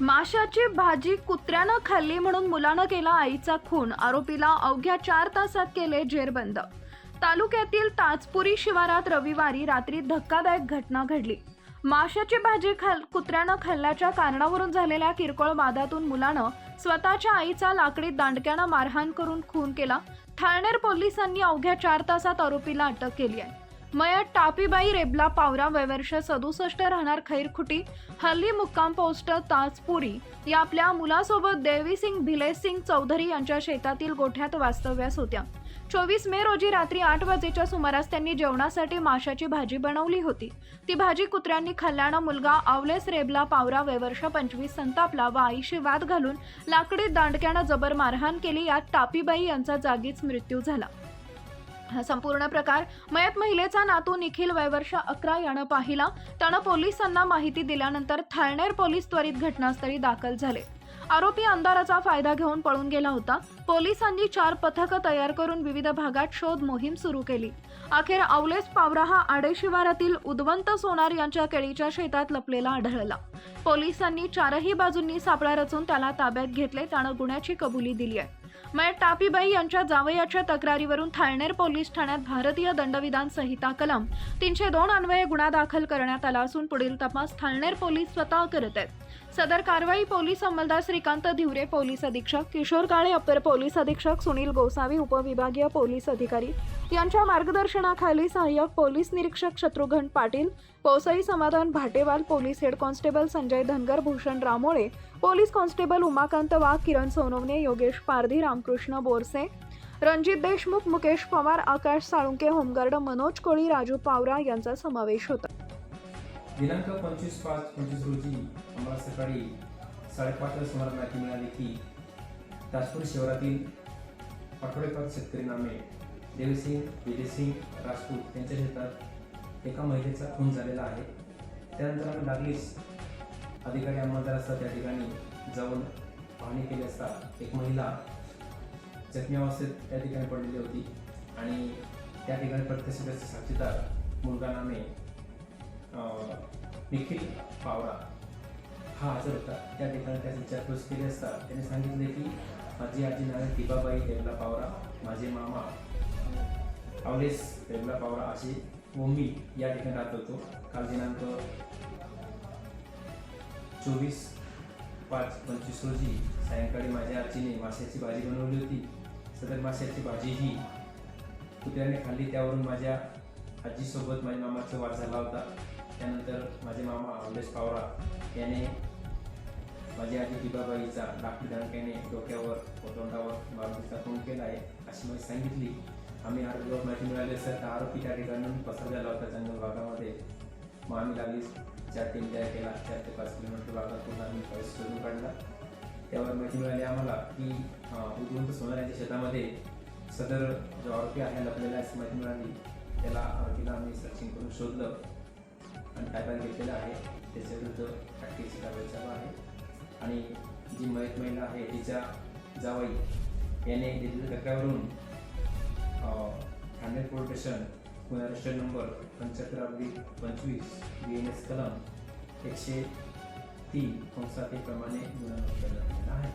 माशाची भाजी कुत्र्यानं खाल्ली म्हणून मुलानं केला आईचा खून. आरोपीला अवघ्या चार तासात केले जेरबंद. तालुक्यातील ताजपुरी शिवारात रविवारी रात्री धक्कादायक घटना घडली. माशाची भाजी खाल कुत्र्यानं खाल्ल्याच्या कारणावरून झालेल्या किरकोळ वादातून मुलानं स्वतःच्या आईचा लाकडी दांडक्यानं मारहाण करून खून केला. ठाणेर पोलिसांनी अवघ्या चार तासात आरोपीला अटक केली आहे. मयत टापीबाई रेबला पावरा वयवर्ष सदुसष्ट राहणार खैरखुटी हल्ली मुक्काम पोस्ट ताजपुरी. या आपल्या मुलासोबत देवीसिंग भिलेसिंग चौधरी यांच्या शेतातील गोठ्यात वास्तव्यास होत्या. चोवीस मे रोजी रात्री आठ वाजेच्या सुमारास त्यांनी जेवणासाठी माशाची भाजी बनवली होती. ती भाजी कुत्र्यांनी खाल्ल्यानं मुलगा आवलेस रेबला पावरा वयवर्ष पंचवीस संतापला व आईशी वाद घालून लाकडी दांडक्यानं जबर मारहाण केली यात टापीबाई यांचा जागीच मृत्यू झाला. हा संपूर्ण प्रकार मयत महिलेचा नातू निखिल वयवर्ष अकरा यानं पाहिला. त्यानं पोलिसांना माहिती दिल्यानंतर थाळनेर पोलीस त्वरित घटनास्थळी दाखल झाले. आरोपी अंधाराचा फायदा घेऊन पळून गेला होता. पोलिसांनी चार पथकं तयार करून विविध भागात शोध मोहीम सुरू केली. अखेर अवलेस पावरा हा आडे शिवारातील सोनार यांच्या केळीच्या शेतात लपलेला आढळला. पोलिसांनी चारही बाजूंनी सापळा रचून त्याला ताब्यात घेतले. त्यानं गुन्ह्याची कबुली दिली आहे. मयत टापीबाई यांच्या जावयाच्या तक्रारीवरून थाळनेर पोलीस ठाण्यात भारतीय दंडविधान संहिता कलम तीनशे दोन अन्वये गुन्हा दाखल करण्यात आला असून पुढील तपास थाळनेर पोलीस स्वतः करत आहेत. सदर कारवाई पोलीस अंमलदार श्रीकांत धिवरे पोलीस अधीक्षक किशोर काळे अप्पर पोलीस अधीक्षक सुनील गोसावी उपविभागीय पोलीस अधिकारी यांच्या मार्गदर्शनाखाली सहाय्यक पोलीस निरीक्षक शत्रुघ्न पाटील पोसई Samadhan Bhatewal police head constable Sanjay Dhangar Bhushan Ramole police constable Umakant Wagh Kiran Sonawane Yogesh Pardhi Ramkrishna Borse Ranjit Deshmukh Mukesh Pawar Akash Salunke home guard Manoj Koli Raju Pawara यांचा समावेश होता. दिनांक पंचवीस पाच पंचवीस रोजी आम्हाला सकाळी साडेपाचच्या सुमारास माहिती मिळाली की ताजपूर शहरातील पाठोडेकर शेतकरी नामे देवसिंग विजयसिंग राजपूत यांच्या शेतात एका महिलेचा खून झालेला आहे. त्यानंतर आम्ही लागलीच अधिकारी अंमलदार असतात. त्या ठिकाणी जाऊन पाहणी केली असता एक महिला जखमी अवस्थेत त्या ठिकाणी पडलेली होती आणि त्या ठिकाणी प्रत्यक्ष साक्षीदार मुलगा नामे निखिल पावरा हा हजर होता. त्या ठिकाणी त्याची विचारपूस केली असता त्याने सांगितले की माझी आजी नावे दिबाबाई देवला पावरा माझे मामा अवलेस देवला पावरा असे व या ठिकाणी राहत होतो. काल दिनांक चोवीस पाच पंचवीस रोजी सायंकाळी माझ्या आजीने माशाची भाजी बनवली होती. सदर माशाची भाजी ही कुत्र्याने खाल्ली. त्यावरून माझ्या आजीसोबत माझ्या मामाचा वाद झाला होता. त्यानंतर माझे मामा अवलेश पावरा याने माझी आजी दिबाबाईचा लाकडी धनक्याने डोक्यावर व तोंडावर मारुतीचा फोन केला आहे अशी माहिती सांगितली. आम्ही आरोपीवर माहिती मिळाली असता आरोपी त्या ठिकाणी पसरलेला होता जंगल भागामध्ये. मग आम्ही लागलीच. चार टीम तयार केला चार ते पाच किलोमीटर भागातून आम्ही पैसे शोधून काढला. त्यावर माहिती मिळाली आम्हाला. की उद्वंत उदवंत सोनार यांच्या शेतामध्ये सदर जो आरोपी आहे लपलेला अशी माहिती मिळाली. त्याला आरोपीला आम्ही सर्चिंग करून शोधलं आणि ताब्यात घेतलेलं आहे. त्याच्या विरुद्ध अटकेची कारवाई चालू आहे. आणि जी मयत महिला आहे तिच्या जावई याने दिलेल्या धक्क्यावरून Thane police station Pune register number पंच्याहत्तर अगदी पंचवीस बी एन एस कलम एकशे तीन कंसात प्रमाणे गुन्हा नोंद केला आहे.